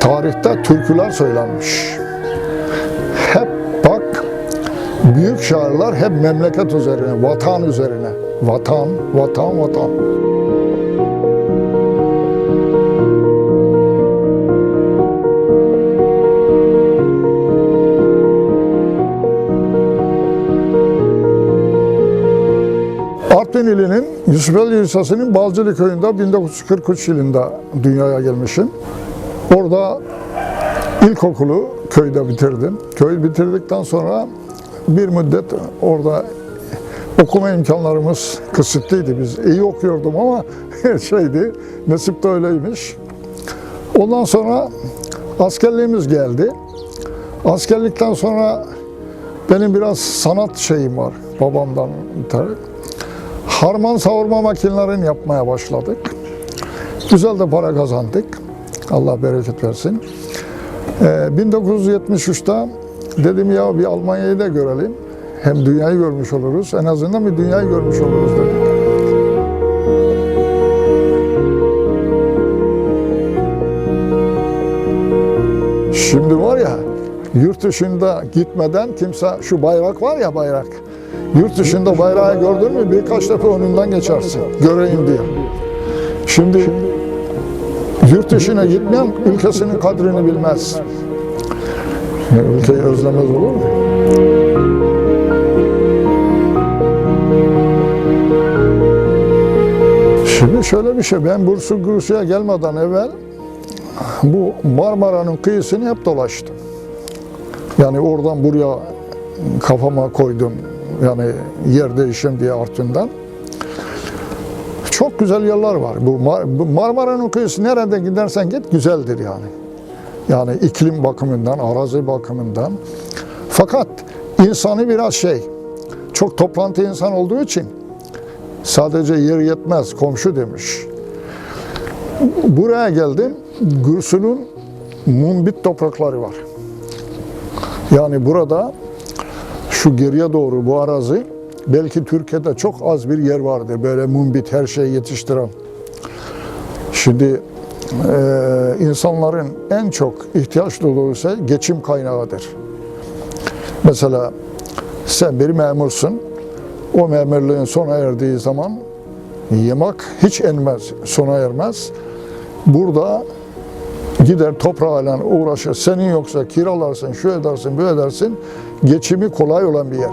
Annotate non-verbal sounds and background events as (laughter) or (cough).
tarihte türküler söylenmiş. Hep bak büyük şairler hep memleket üzerine, vatan üzerine. Vatan, vatan, vatan. Artvin ilinin Yusufeli Lisesi'nin Balcılı köyünde 1943 yılında dünyaya gelmişim. Orada ilkokulu köyde bitirdim. Köyü bitirdikten sonra bir müddet orada okuma imkanlarımız kısıtlıydı. Biz iyi okuyordum ama (laughs) şeydi, nasip de öyleymiş. Ondan sonra askerliğimiz geldi. Askerlikten sonra benim biraz sanat şeyim var babamdan mütevellit. Harman savurma makinelerini yapmaya başladık. Güzel de para kazandık. Allah bereket versin. Ee, 1973'te dedim ya bir Almanya'yı da görelim. Hem dünyayı görmüş oluruz. En azından bir dünyayı görmüş oluruz dedik. Şimdi var ya yurt dışında gitmeden kimse şu bayrak var ya bayrak. Yurt dışında bayrağı gördün mü birkaç defa önünden geçersin. Göreyim diye. Şimdi yurt dışına gitmeyen ülkesinin kadrini bilmez. Ülkeyi özlemez olur mu? Şimdi şöyle bir şey, ben Bursa Bursa'ya gelmeden evvel bu Marmara'nın kıyısını hep dolaştım. Yani oradan buraya kafama koydum. Yani yer değişim diye Artvin'den. Çok güzel yerler var. Bu, Mar- bu Marmara'nın kıyısı nerede gidersen git güzeldir yani. Yani iklim bakımından, arazi bakımından. Fakat insanı biraz şey, çok toplantı insan olduğu için sadece yer yetmez, komşu demiş. Buraya geldim, Gürsün'ün mumbit toprakları var. Yani burada şu geriye doğru bu arazi belki Türkiye'de çok az bir yer vardı böyle mumbit her şeyi yetiştiren. Şimdi eee, insanların en çok ihtiyaç duyduğu şey geçim kaynağıdır. Mesela sen bir memursun, o memurluğun sona erdiği zaman yemek hiç enmez, sona ermez. Burada gider toprağıyla uğraşır. Senin yoksa kiralarsın, şu edersin, bu edersin. Geçimi kolay olan bir yer.